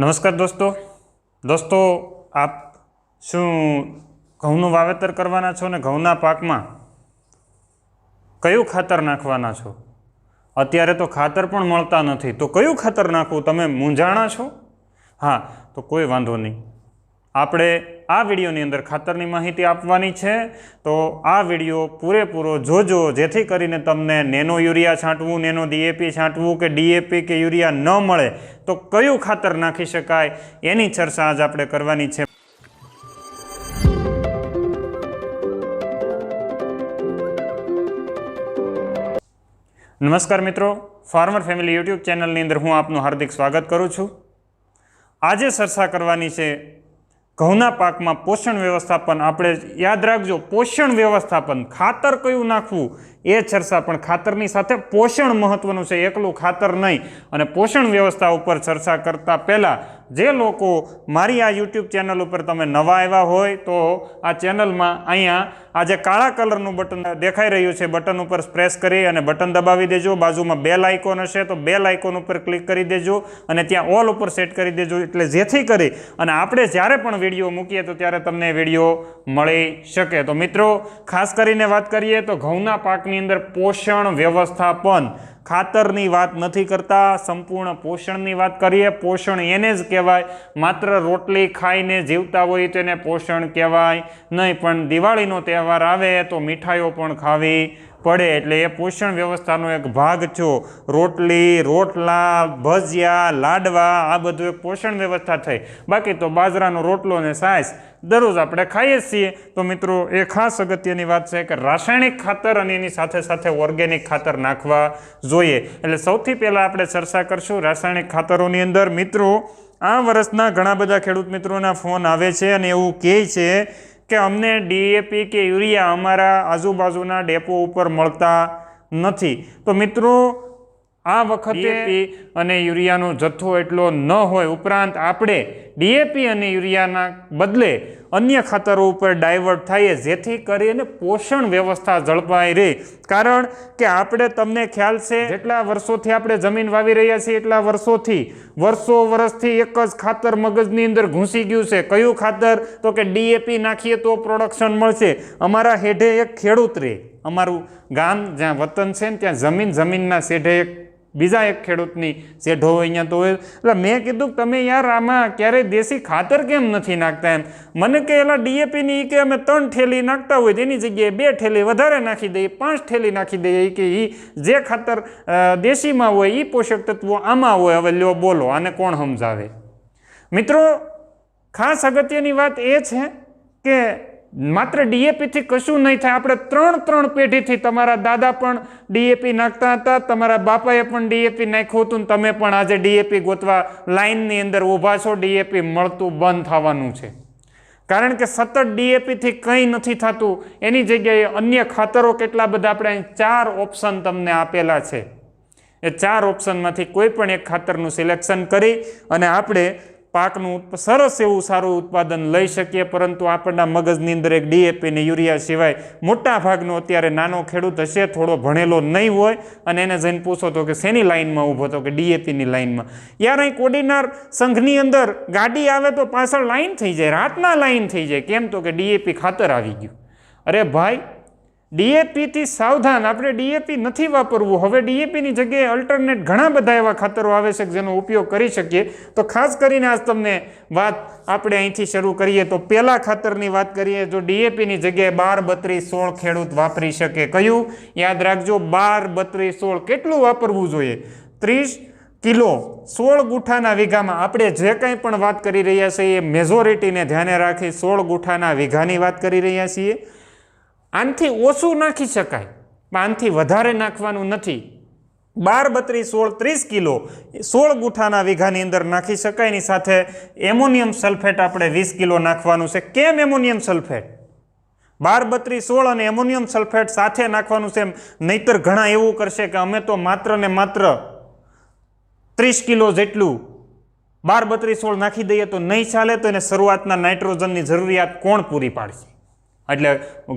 નમસ્કાર દોસ્તો. દોસ્તો, આપ શું ઘઉંનું વાવેતર કરવાના છો ને ઘઉંના પાકમાં? કયું ખાતર નાખવાના છો? અત્યારે તો ખાતર પણ મળતા નથી. તો કયું ખાતર નાખવું? તમે મૂંઝાણા છો? હા, તો કોઈ વાંધો નહીં. આપણે આ વિડીયોની અંદર ખાતરની માહિતી આપવાની છે. તો આ વીડિયો પૂરેપૂરો જોજો, જેથી કરીને તમને નેનો યુરિયા છાંટવું, નેનો ડીએપી છાંટવું કે ડીએપી કે યુરિયા ન મળે, તો કયું ખાતર નાખી શકાય એની ચર્ચા આજ આપણે કરવાની છે. નમસ્કાર મિત્રો, ફાર્મર ફેમિલી યુટ્યુબ ચેનલની અંદર હું આપનું હાર્દિક સ્વાગત કરું છું. આજે ચર્ચા કરવાની છે ઘઉંના પાકમાં પોષણ વ્યવસ્થાપન આપણે યાદ રાખજો, પોષણ વ્યવસ્થાપન, ખાતર કયું નાખવું એ ચર્ચા, પણ ખાતરની સાથે પોષણ મહત્વનું છે, એકલું ખાતર નહીં. અને પોષણ વ્યવસ્થા ઉપર ચર્ચા કરતાં પહેલાં જે લોકો મારી આ યુટ્યુબ ચેનલ ઉપર તમે નવા આવ્યા હોય તો આ ચેનલમાં અહીંયા આ જે કાળા કલરનું બટન દેખાઈ રહ્યું છે, બટન ઉપર પ્રેસ કરી અને બટન દબાવી દેજો. બાજુમાં બેલ આઇકોન હશે તો બેલ આઇકોન ઉપર ક્લિક કરી દેજો અને ત્યાં ઓલ ઉપર સેટ કરી દેજો. એટલે જેથી કરી અને આપણે જ્યારે પણ વીડિયો મૂકીએ તો ત્યારે તમને વીડિયો મળી શકે. તો મિત્રો, ખાસ કરીને વાત કરીએ તો ઘઉંના પાકની અંદર પોષણ વ્યવસ્થાપન ખાતરની વાત નથી કરતા, સંપૂર્ણ પોષણની વાત કરીએ, પોષણ એને જ કહેવાય. માત્ર રોટલી ખાઈને જીવતા હોય તેને પોષણ કહેવાય. નહીં પણ દિવાળીનો તહેવાર આવે તો મીઠાઈઓ પણ ખાવી પડે એટલે એ પોષણ વ્યવસ્થાનો એક ભાગ છો. રોટલી, રોટલા, ભજીયા, લાડવા, આ બધું એક પોષણ વ્યવસ્થા થઈ. બાકી તો બાજરાનો રોટલો અને સાસ દરરોજ આપણે ખાઈએ છીએ. તો મિત્રો, એ ખાસ અગત્યની વાત છે કે રાસાયણિક ખાતર અને એની સાથે સાથે ઓર્ગેનિક ખાતર નાખવા જોઈએ. એટલે સૌથી પહેલાં આપણે ચર્ચા કરશું રાસાયણિક ખાતરોની અંદર. મિત્રો, આ વર્ષના ઘણા બધા ખેડૂત મિત્રોના ફોન આવે છે અને એવું કહે છે કે અમને ડીએપી કે યુરિયા અમારા આજુબાજુના ડેપો ઉપર મળતા નથી. તો મિત્રો આ વખતે અને યુરિયાનો જથ્થો એટલો ન હોય ઉપરાંત આપણે ડીએપી અને યુરિયાના બદલે અન્ય ખાતરો ઉપર ડાયવર્ટ થઈએ જેથી કરીને પોષણ વ્યવસ્થા જળવાઈ રહે. કારણ કે આપણે તમને ખ્યાલ છે જેટલા વર્ષોથી આપણે જમીન વાવી રહ્યા છીએ એટલા વર્ષોથી વર્ષો વર્ષથી એક જ ખાતર મગજની અંદર ઘૂસી ગયું છે. કયું ખાતર? તો કે ડીએપી નાખીએ તો પ્રોડક્શન મળશે. અમારા હેઠે એક ખેડૂત રહે અમારું ગામ જ્યાં વતન છે ને ત્યાં જમીન જમીનના શેઢે એક બીજા એક ખેડૂતની જે ઢો અહીંયા તો એટલે મેં કીધું તમે યાર આમાં ક્યારેય દેશી ખાતર કેમ નથી નાખતા એમ? મને કે એલા ડીએપીની કે અમે ત્રણ ઠેલી નાખતા હોય તેની જગ્યાએ બે ઠેલી વધારે નાખી દઈએ, પાંચ ઠેલી નાખી દઈએ. કે એ જે ખાતર દેશીમાં હોય એ પોષક તત્વો આમાં હોય. હવે લ્યો બોલો, આને કોણ સમજાવે? મિત્રો, ખાસ અગત્યની વાત એ છે કે માત્ર ડીએપીથી કશું નહીં થાય. આપણે ત્રણ ત્રણ પેઢીથી તમારા દાદા પણ ડીએપી નાખતા હતા, તમારા બાપાએ પણ ડીએપી નાખ્યું હતું તમે પણ આજે ડીએપી ગોતવા લાઇનની અંદર ઊભા છો. ડીએપી મળતું બંધ થવાનું છે. કારણ કે સતત ડીએપીથી કંઈ નથી થતું. એની જગ્યાએ અન્ય ખાતરો કેટલા બધા આપણે ચાર ઓપ્શન તમને આપેલા છે. એ ચાર ઓપ્શનમાંથી કોઈ પણ એક ખાતરનું સિલેક્શન કરી અને આપણે પાકનું સરસ એવું સારું ઉત્પાદન લઈ શકીએ, પરંતુ આપણના મગજની અંદર એક ડીએપી ને યુરિયા સિવાય મોટા ભાગનો અત્યારે નાનો ખેડૂત હશે, થોડો ભણેલો નહીં હોય, અને એને જઈને પૂછો તો કે શેની લાઇનમાં ઊભો તો કે ડીએપીની લાઇનમાં. યાર અહીં કોડીનાર સંઘની અંદર ગાડી આવે તો પાછળ લાઇન થઈ જાય, રાતના લાઇન થઈ જાય, કેમ તો કે ડીએપી ખાતર આવી ગયું. અરે ભાઈ ડીએપીથી સાવધાન. આપણે ડીએપી નથી વાપરવું. હવે ડીએપીની જગ્યાએ અલ્ટરનેટ ઘણા બધા એવા ખાતરો આવે છે જેનો ઉપયોગ કરી શકીએ. તો ખાસ કરીને આજ તમને વાત આપણે અહીંથી શરૂ કરીએ તો પહેલા ખાતરની વાત કરીએ જો ડીએપીની જગ્યાએ બાર, બત્રીસ, સોળ ખેડૂત વાપરી શકે. કયું? યાદ રાખજો, બાર, બત્રીસ, સોળ કેટલું વાપરવું જોઈએ? ત્રીસ કિલો. સોળ ગુઠાના વીઘામાં આપણે જે કંઈ પણ વાત કરી રહ્યા છીએ એ મેજોરિટીને ધ્યાને રાખી સોળ ગુઠાના વીઘાની વાત કરી રહ્યા છીએ. આનથી ઓછું નાખી શકાય, પણ આનથી વધારે નાખવાનું નથી. બાર બત્રીસ સોળ ત્રીસ કિલો સોળ ગુઠાના વીઘાની અંદર નાખી શકાય. એની સાથે એમોનિયમ સલ્ફેટ આપણે વીસ કિલો નાખવાનું છે. કેમ એમોનિયમ સલ્ફેટ? બાર બત્રીસ સોળ અને એમોનિયમ સલ્ફેટ સાથે નાખવાનું છે નહીતર ઘણા એવું કરશે કે અમે તો માત્ર ને માત્ર ત્રીસ કિલો જેટલું બાર બત્રીસ સોળ નાખી દઈએ તો નહીં ચાલે, તો એને શરૂઆતના નાઇટ્રોજનની જરૂરિયાત કોણ પૂરી પાડશે? એટલે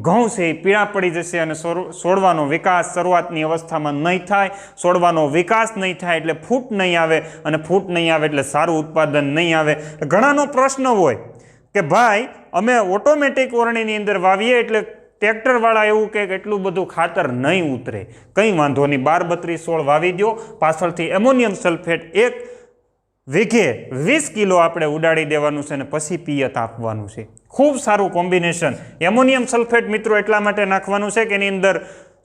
ઘઉં છે એ પીળા પડી જશે અને છોડવાનો વિકાસ શરૂઆતની અવસ્થામાં નહીં થાય. છોડવાનો વિકાસ નહીં થાય એટલે ફૂટ નહીં આવે અને ફૂટ નહીં આવે એટલે સારું ઉત્પાદન નહીં આવે. ઘણાનો પ્રશ્ન હોય કે ભાઈ, અમે ઓટોમેટિક ઓરણીની અંદર વાવીએ એટલે ટ્રેક્ટરવાળા એવું કે એટલું બધું ખાતર નહીં ઉતરે. કંઈ વાંધો નહીં બાર બત્રીસ સોળ વાવી દો પાછળથી એમોનિયમ સલ્ફેટ એક વીઘે વીસ કિલો આપણે ઉડાડી દેવાનું છે અને પછી પિયત આપવાનું છે. ખૂબ સારું કોમ્બિનેશન. એમોનિયમ સલ્ફેટ મિત્રો એટલા માટે નાખવાનું છે કે એની અંદર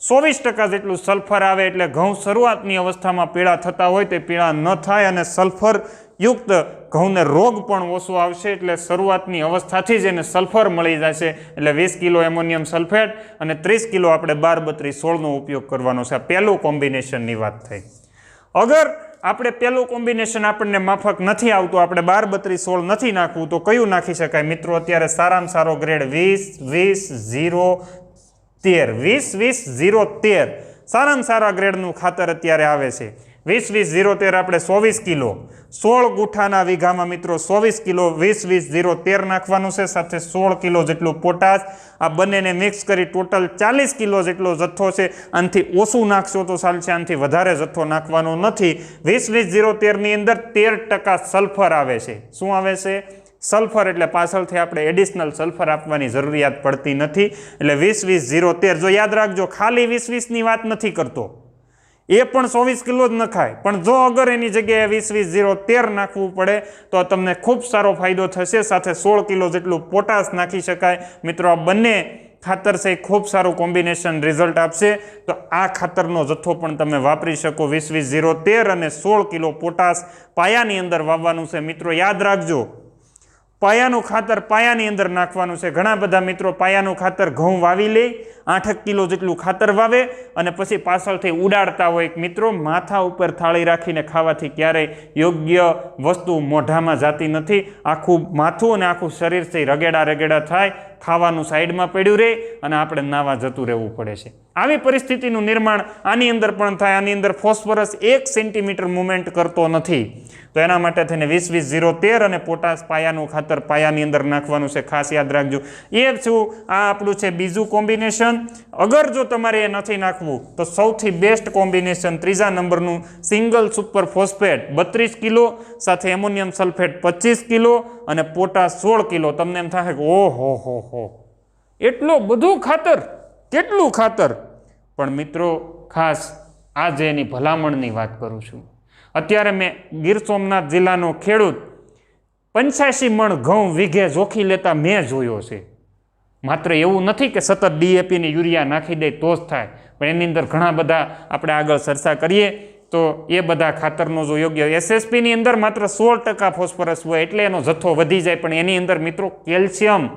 ચોવીસ ટકા જેટલું સલ્ફર આવે એટલે ઘઉં શરૂઆતની અવસ્થામાં પીળા થતા હોય તે પીળા ન થાય અને સલ્ફર યુક્ત ઘઉંને રોગ પણ ઓછો આવશે એટલે શરૂઆતની અવસ્થાથી જ એને સલ્ફર મળી જશે. એટલે વીસ કિલો એમોનિયમ સલ્ફેટ અને ત્રીસ કિલો આપણે બાર બત્રીસ સોળનો ઉપયોગ કરવાનો છે. આ પહેલું કોમ્બિનેશનની વાત થઈ. અગર આપણે પહેલું કોમ્બિનેશન આપણને માફક નથી આવતું, આપણે બાર બત્રીસ સોળ નથી નાખવું, તો કયું નાખી શકાય? મિત્રો, અત્યારે સારામાં સારો ગ્રેડ વીસ વીસ, ઝીરો, તેર. વીસ વીસ, ઝીરો, તેર. સારામાં સારા ગ્રેડનું ખાતર અત્યારે આવે છે. વીસ વીસ ઝીરો તેર આપણે ચોવીસ કિલો. સોળ ગુઠાના વીઘામાં મિત્રો ચોવીસ કિલો વીસ વીસ ઝીરો તેર નાખવાનું છે. સાથે સોળ કિલો જેટલું પોટાશ. આ બંનેને મિક્સ કરી ટોટલ ચાલીસ કિલો જેટલો જથ્થો છે. આનાથી ઓછું નાખશો તો ચાલશે. આનાથી વધારે જથ્થો નાખવાનો નથી. વીસ વીસ ઝીરો તેરની અંદર તેર ટકા સલ્ફર આવે છે. શું આવે છે? સલ્ફર એટલે પાછળથી આપણે એડિશનલ સલ્ફર આપવાની જરૂરિયાત પડતી નથી. એટલે વીસ વીસ ઝીરો તેર જો યાદ રાખજો, ખાલી વીસ વીસની વાત નથી કરતો. એ પણ ચોવીસ કિલો જ નખાય. પણ જો અગર એની જગ્યાએ વીસ વીસ ઝીરો તેર નાખવું પડે, તો તમને ખૂબ સારો ફાયદો થશે. સાથે સોળ કિલો જેટલું પોટાશ નાખી શકાય. મિત્રો, આ બંને ખાતર છે ખૂબ સારું કોમ્બિનેશન રિઝલ્ટ આપશે. તો આ ખાતરનો જથ્થો પણ તમે વાપરી શકો. વીસ વીસ ઝીરો તેર અને સોળ કિલો પોટાશ પાયાની અંદર વાવવાનું છે. મિત્રો, યાદ રાખજો. પાયાનું ખાતર પાયાની અંદર નાખવાનું છે. ઘણા બધા મિત્રો પાયાનું ખાતર ઘઉં વાવી લે આઠક કિલો જેટલું ખાતર વાવે અને પછી પાછળથી ઉડાડતા હોય મિત્રો, માથા ઉપર થાળી રાખીને ખાવાથી ક્યારેય યોગ્ય વસ્તુ મોઢામાં જાતી નથી. આખું માથું અને આખું શરીરથી રગેડા રગેડા થાય ખાવાનું સાઈડમાં પડ્યું રહે અને આપણે નાવા જતું રહેવું પડે છે. આવી પરિસ્થિતિનું નિર્માણ આની અંદર પણ થાય, આની અંદર ફોસ્ફરસ એક સેન્ટીમીટર મુવમેન્ટ કરતો નથી. તો એના માટે થઈને વીસ વીસ ઝીરો તેર અને પોટાશ પાયાનું ખાતર પાયાની અંદર નાખવાનું છે. ખાસ યાદ રાખજો. એ શું? આ આપણું છે બીજું કોમ્બિનેશન. અગર જો તમારે એ નથી નાખવું, તો સૌથી બેસ્ટ કોમ્બિનેશન ત્રીજા નંબરનું સિંગલ સુપર ફોસ્ફેટ બત્રીસ કિલો, સાથે એમોનિયમ સલ્ફેટ પચીસ કિલો અને પોટાશ સોળ કિલો. તમને એમ થાય કે ઓહો હો. હો એટલું બધું ખાતર, કેટલું ખાતર? પણ મિત્રો, ખાસ આજે એની ભલામણની વાત કરું છું. અત્યારે મેં ગીર સોમનાથ જિલ્લાનો ખેડૂત પંચ્યાસી મણ ઘઉં વીઘે જોખી લેતા મેં જોયો છે. માત્ર એવું નથી કે સતત ડીએપીની યુરિયા નાખી દે તો જ થાય, પણ એની અંદર ઘણા બધા આપણે આગળ ચર્ચા કરીએ તો એ બધા ખાતરનો જો યોગ્ય એસએસપીની અંદર માત્ર સોળ ટકા ફોસ્ફરસ હોય એટલે એનો જથ્થો વધી જાય, પણ એની અંદર મિત્રો કેલ્શિયમ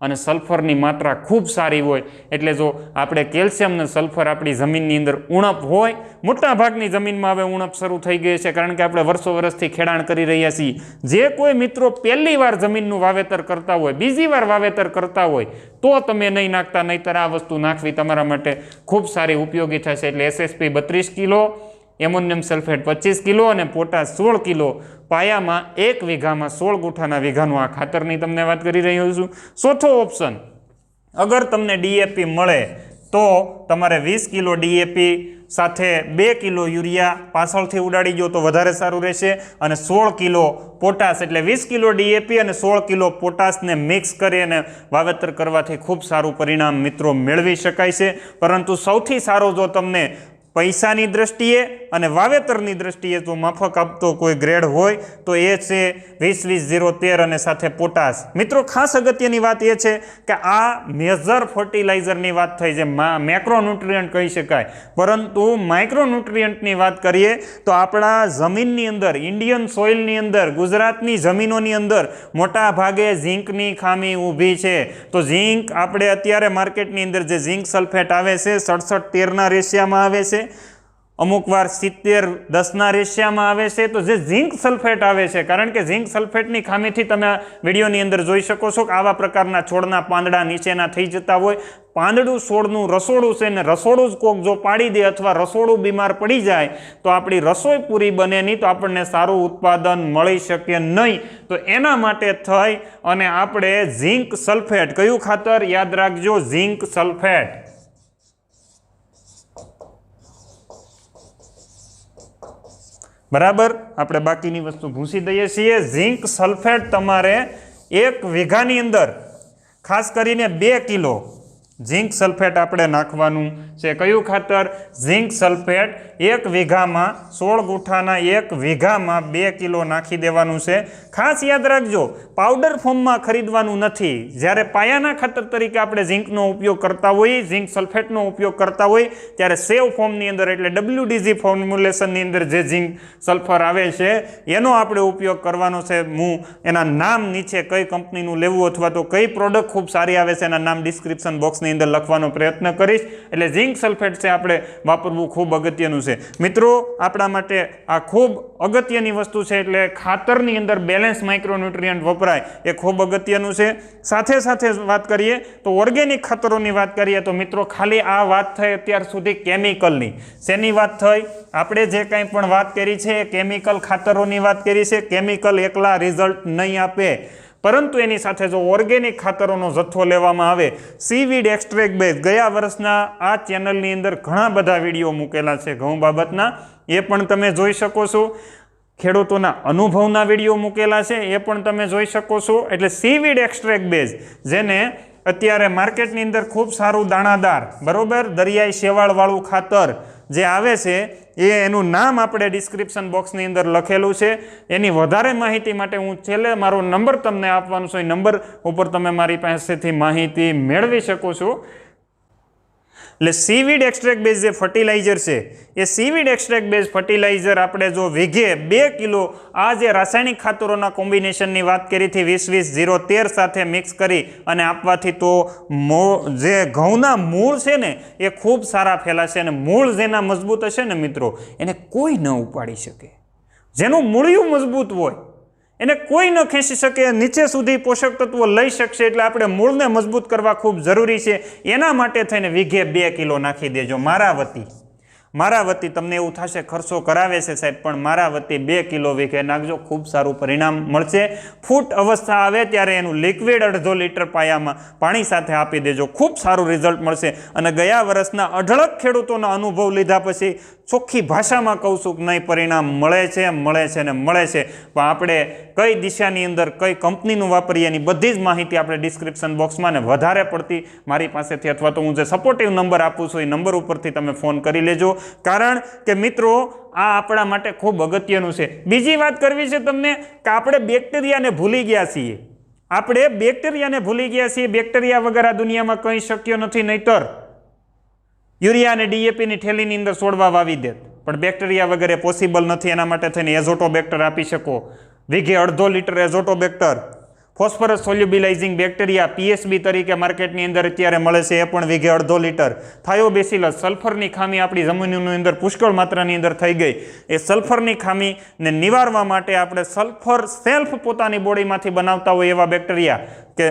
અને સલ્ફરની માત્રા ખૂબ સારી હોય, એટલે જો આપણે કેલ્શિયમ અને સલ્ફર આપણી જમીનની અંદર ઉણપ હોય મોટા ભાગની જમીનમાં હવે ઉણપ શરૂ થઈ ગઈ છે, કારણ કે આપણે વર્ષો વર્ષથી ખેડાણ કરી રહ્યા છીએ. જે કોઈ મિત્રો પહેલી વાર જમીનનું વાવેતર કરતા હોય, બીજી વાર વાવેતર કરતા હોય, તો તમે નહીં નાખતા, નહીંતર આ વસ્તુ નાખવી તમારા માટે ખૂબ સારી ઉપયોગી થશે. એટલે એસએસપી બત્રીસ કિલો એમોનિયમ સલ્ફેટ પચીસ કિલો અને પોટાશ સોળ કિલો. પાયામાં એક વીઘામાં સોળ ગુઠાના વીઘાનું આ ખાતરની તમને વાત કરી રહ્યો છું. ચોથો ઓપ્શન અગર તમને ડીએપી મળે તો તમારે વીસ કિલો ડીએપી સાથે બે કિલો યુરિયા પાછળથી ઉડાડી દો તો વધારે સારું રહેશે. અને સોળ કિલો પોટાશ એટલે વીસ કિલો ડીએપી અને સોળ કિલો પોટાશને મિક્સ કરી અને વાવેતર કરવાથી ખૂબ સારું પરિણામ મિત્રો મેળવી શકાય છે. પરંતુ સૌથી સારો જો તમને પૈસાની દ્રષ્ટિએ અને વાવેતરની દ્રષ્ટિએ જો માફક આપતો કોઈ ગ્રેડ હોય, તો એ છે વીસ વીસ, ઝીરો, તેર અને સાથે પોટાશ. મિત્રો, ખાસ અગત્યની વાત એ છે કે આ મેજર ફર્ટિલાઇઝરની વાત થઈ છે મેક્રોન્યુટ્રિયન્ટ કહી શકાય. પરંતુ માઇક્રોન્યુટ્રિયન્ટની વાત કરીએ, તો આપણા જમીનની અંદર ઇન્ડિયન સોઇલની અંદર, ગુજરાતની જમીનોની અંદર મોટા ભાગે ઝીંકની ખામી ઊભી છે. તો ઝીંક આપણે અત્યારે માર્કેટની અંદર જે ઝીંક સલ્ફેટ આવે છે, સડસઠ, તેરના રેશિયામાં આવે છે. અમુક વાર સિત્તેર દસના રેશિયામાં આવે છે, તો જે ઝિંક સલ્ફેટ આવે છે, કારણ કે ઝિંક સલ્ફેટની ખામીથી તમે વિડીયોની અંદર જોઈ શકો છો કે આવા પ્રકારના છોડના પાંદડા નીચેના થઈ જતા હોય. પાંદડું છોડનું રસોડું છે ને રસોડું જ કોક જો પાડી દે અથવા રસોડું બીમાર પડી જાય, તો આપણી રસોઈ પૂરી બને નહીં, તો આપણને સારું ઉત્પાદન મળી શકે નહીં. તો એના માટે થઈ અને આપણે ઝિંક સલ્ફેટ કયું ખાતર? યાદ રાખજો, ઝીંક સલ્ફેટ. બરાબર? આપણે બાકીની વસ્તુ ભૂંસી દઈએ છીએ. ઝીંક સલ્ફેટ તમારે એક વીઘાની અંદર, ખાસ કરીને બે કિલો ઝીંક સલ્ફેટ આપણે નાખવાનું છે. કયું ખાતર? Zinc sulphate. એક વીઘામાં સોળ ગુઠાના એક વીઘામાં બે કિલો નાખી દેવાનું છે. ખાસ યાદ રાખજો, પાવડર ફોર્મમાં ખરીદવાનું નથી. જ્યારે પાયાના ખાતર તરીકે આપણે ઝિંકનો ઉપયોગ કરતા હોઈએ, ઝિંક સલ્ફેટનો ઉપયોગ કરતા હોઈએ, ત્યારે સેવ ફોર્મની અંદર એટલે ડબલ્યુડીજી ફોર્મ્યુલેશનની અંદર જે ઝીંક સલ્ફર આવે છે, એનો આપણે ઉપયોગ કરવાનો છે. હું એના નામ નીચે કઈ કંપનીનું લેવું અથવા તો કઈ પ્રોડક્ટ ખૂબ સારી આવે છે એના નામ ડિસ્ક્રિપ્શન બોક્સની અંદર લખવાનો પ્રયત્ન કરીશ. એટલે ઝિંક સલ્ફેટ છે, આપણે વાપરવું ખૂબ અગત્યનું છે. મિત્રો, આપણા માટે આ ખૂબ અગત્યની વસ્તુ છે, એટલે ખાતરની અંદર બેલેન્સ માઇક્રોન્યુટ્રિયન્ટ વપરાય એ ખૂબ અગત્યનું છે. સાથે સાથે વાત કરીએ તો ઓર્ગેનિક ખાતરોની વાત કરીએ તો મિત્રો, ખાલી આ વાત થઈ અત્યાર સુધી કેમિકલની શેની વાત થઈ? આપણે જે કાંઈ પણ વાત કરી છે કેમિકલ ખાતરોની વાત કરી છે. કેમિકલ એકલા રિઝલ્ટ નહીં આપે. પરંતુ એની સાથે જો ઓર્ગેનિક ખાતરોનો જથ્થો લેવામાં આવે, સીવીડ એક્સ્ટ્રેક બેઝ ગયા વર્ષના આ ચેનલની અંદર ઘણા બધા વીડિયો મૂકેલા છે ઘઉં બાબતના. એ પણ તમે જોઈ શકો છો. ખેડૂતોના અનુભવના વીડિયો મૂકેલા છે. એ પણ તમે જોઈ શકો છો. એટલે સીવીડ એક્સ્ટ્રેક બેઝ, જેને અત્યારે માર્કેટની અંદર ખૂબ સારું દાણાદાર, બરોબર? દરિયાઈ શેવાળવાળું ખાતર જે આવે છે એ એનું નામ આપણે ડિસ્ક્રિપ્શન બોક્સની અંદર લખેલું છે. એની વધારે માહિતી માટે હું છેલ્લે મારો નંબર તમને આપવાનો છું. એ નંબર ઉપર તમે મારી પાસેથી માહિતી મેળવી શકો છો. એટલે સીવીડ એક્સ્ટ્રેક બેઝ જે ફર્ટિલાઇઝર છે, એ સીવીડ એક્સ્ટ્રેક બેઝ ફર્ટિલાઇઝર આપણે જો વીઘે બે કિલો આ જે રાસાયણિક ખાતરોના કોમ્બિનેશનની વાત કરી હતી, વીસ વીસ ઝીરો તેર સાથે મિક્સ કરી અને આપવાથી તો મો જે ઘઉંના મૂળ છે ને, એ ખૂબ સારા ફેલાશે અને મૂળ જેના મજબૂત હશે ને મિત્રો, એને કોઈ ન ઉપાડી શકે. જેનું મૂળિયું મજબૂત હોય એને કોઈ ન ખેંચી શકે, નીચે સુધી પોષક તત્વો લઈ શકશે એટલે આપણે મૂળને મજબૂત કરવા ખૂબ જરૂરી છે. એના માટે થઈને વીઘે બે કિલો નાખી દેજો મારા વતી મારા વતી તમને એવું થશે, ખર્ચો કરાવે છે સાહેબ, પણ મારા વતી બે કિલો વીઘે નાખજો, ખૂબ સારું પરિણામ મળશે. ફૂટ અવસ્થા આવે ત્યારે એનું લિક્વિડ અડધો લીટર પાયામાં પાણી સાથે આપી દેજો, ખૂબ સારું રિઝલ્ટ મળશે. અને ગયા વર્ષના અઢળક ખેડૂતોના અનુભવ લીધા પછી ચોખ્ખી ભાષામાં કહું છું નહીં, પરિણામ મળે છે મળે છે ને મળે છે. પણ આપણે કઈ દિશાની અંદર કઈ કંપનીનું વાપરીએ, એની બધી જ માહિતી આપણે ડિસ્ક્રિપ્શન બોક્સમાં ને વધારે પડતી મારી પાસેથી, અથવા તો હું જે સપોર્ટિવ નંબર આપું છું, એ નંબર ઉપરથી તમે ફોન કરી લેજો. કારણ કે મિત્રો, આ આપણા માટે ખૂબ અગત્યનું છે. બીજી વાત કરવી છે તમને કે આપણે બેક્ટેરિયાને ભૂલી ગયા છીએ. આપણે બેક્ટેરિયાને ભૂલી ગયા છીએ. બેક્ટેરિયા વગર આ દુનિયામાં કંઈ શક્ય નથી નહીતર. યુરિયા અને ડીએપીની થેલીની અંદર છોડવા વાવી દે. પણ બેક્ટેરિયા વગર એ પોસિબલ નથી. એના માટે થઈને એઝોટોબેક્ટર આપી શકો. વીઘે અડધો litre Azotobacter. Phosphorus solubilizing bacteria PSB તરીકે માર્કેટની અંદર અત્યારે મળે છે. એ પણ વીઘે અડધો લીટર. થાયોબેસિલસ સલ્ફરની ખામી આપણી જમીનની અંદર પુષ્કળ માત્રાની અંદર થઈ ગઈ. એ સલ્ફરની ખામીને નિવારવા માટે આપણે સલ્ફર સેલ્ફ પોતાની બોડીમાંથી બનાવતા હોય એવા બેક્ટેરિયા કે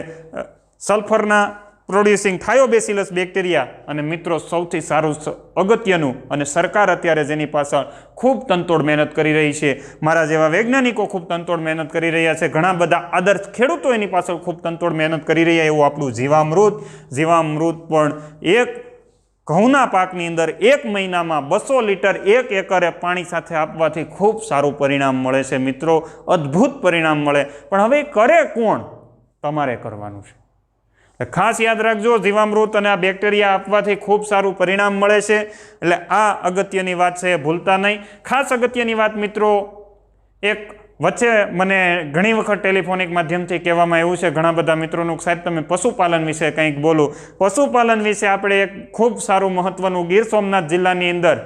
સલ્ફરના પ્રોડ્યુસિંગ થાયોબેસિલસ બેક્ટેરિયા. અને મિત્રો, સૌથી સારું અગત્યનું અને સરકાર અત્યારે જેની પાછળ ખૂબ તંતોડ મહેનત કરી રહી છે, મારા જેવા વૈજ્ઞાનિકો ખૂબ તંતોડ મહેનત કરી રહ્યા છે, ઘણા બધા આદર્શ ખેડૂતો એની પાછળ ખૂબ તંતોડ મહેનત કરી રહ્યા એવું આપણું જીવામૃત જીવામૃત પણ એક ઘઉંના પાકની અંદર એક મહિનામાં બસો લીટર એક એકરે પાણી સાથે આપવાથી ખૂબ સારું પરિણામ મળે છે. મિત્રો, અદ્ભુત પરિણામ મળે. પણ હવે કરે કોણ? તમારે કરવાનું છે. ખાસ યાદ રાખજો, જીવામૃત અને આ બેક્ટેરિયા આપવાથી ખૂબ સારું પરિણામ મળે છે. એટલે આ અગત્યની વાત છે ભૂલતા નહીં. ખાસ અગત્યની વાત મિત્રો, એક વચ્ચે મને ઘણી વખત ટેલિફોનિક માધ્યમથી કહેવામાં આવ્યું છે, ઘણા બધા મિત્રોનું સાહેબ તમે પશુપાલન વિશે કંઈક બોલો. પશુપાલન વિશે આપણે એક ખૂબ સારું મહત્વનું ગીર સોમનાથ જિલ્લાની અંદર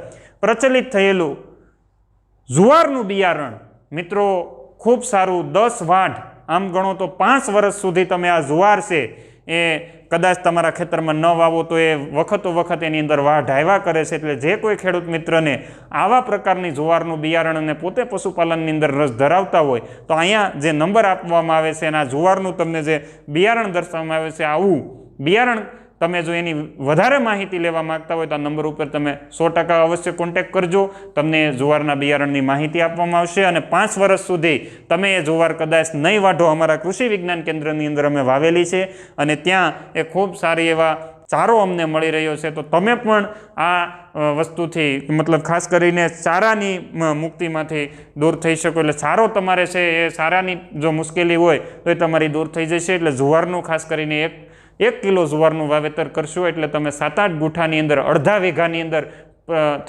પ્રચલિત થયેલું જુવારનું બિયારણ, મિત્રો, ખૂબ સારું દસ વાઢ, આમ ગણો તો પાંચ વર્ષ સુધી તમે આ જુવાર છે એ કદાચ તમારા ખેતરમાં ન વાવો તો એ વખતો વખત એની અંદર વાહ ઢાયવા કરે છે. એટલે જે કોઈ ખેડૂત મિત્રને આવા પ્રકારની જુવારનું બિયારણ અને પોતે પશુપાલનની અંદર રસ ધરાવતા હોય, તો અહીંયા જે નંબર આપવામાં આવે છે એના જુવારનું તમને જે બિયારણ દર્શાવવામાં આવે છે, આવું બિયારણ તમે જો એની વધારે માહિતી લેવા માંગતા હોય તો આ નંબર ઉપર તમે સો ટકા અવશ્ય કોન્ટેક કરજો. તમને જુવારના બિયારણની માહિતી આપવામાં આવશે અને પાંચ વર્ષ સુધી તમે એ જુવાર કદાચ નહીં વાઢો, અમારા કૃષિ વિજ્ઞાન કેન્દ્રની અંદર અમે વાવેલી છે અને ત્યાં એ ખૂબ સારી એવા ચારો અમને મળી રહ્યો છે. તો તમે પણ આ વસ્તુથી મતલબ ખાસ કરીને ચારાની મુક્તિમાંથી દૂર થઈ શકો. એટલે ચારો તમારે છે એ સારાની જો મુશ્કેલી હોય તો એ તમારી દૂર થઈ જશે. એટલે જુવારનું ખાસ કરીને એક એક કિલો જુવારનું વાવેતર કરશો એટલે તમે સાત આઠ ગુઠાની અંદર, અડધા વીઘાની અંદર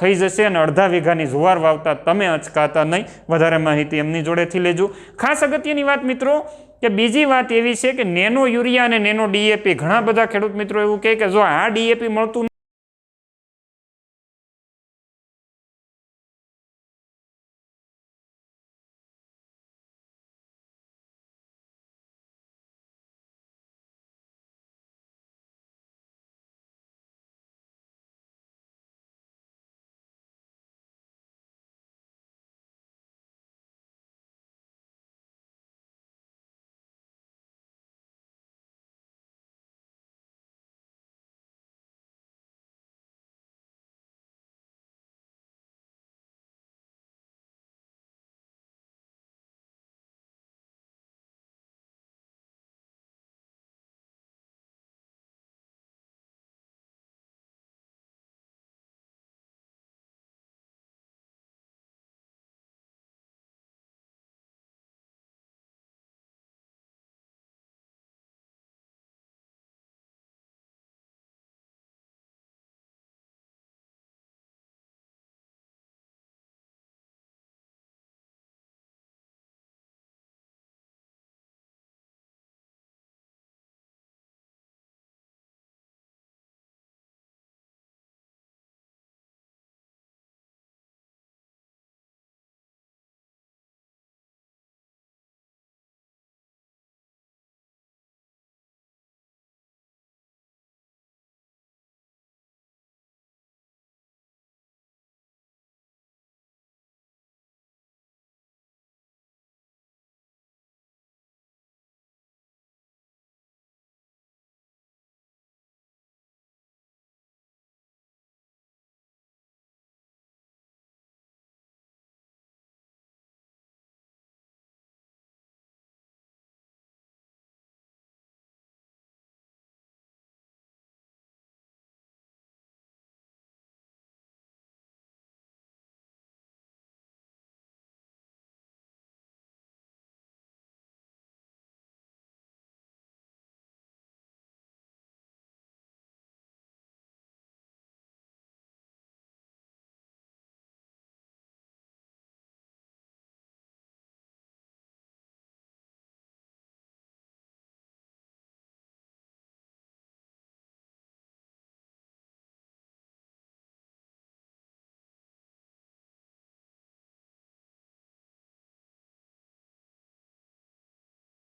થઈ જશે અને અડધા વીઘાની જુવાર વાવતા તમે અચકાતા નહીં. વધારે માહિતી એમની જોડેથી લેજો. ખાસ અગત્યની વાત મિત્રો, કે બીજી વાત એવી છે કે નેનો યુરિયા અને નેનો ડીએપી, ઘણા બધા ખેડૂત મિત્રો એવું કહે કે જો આ ડીએપી મળતું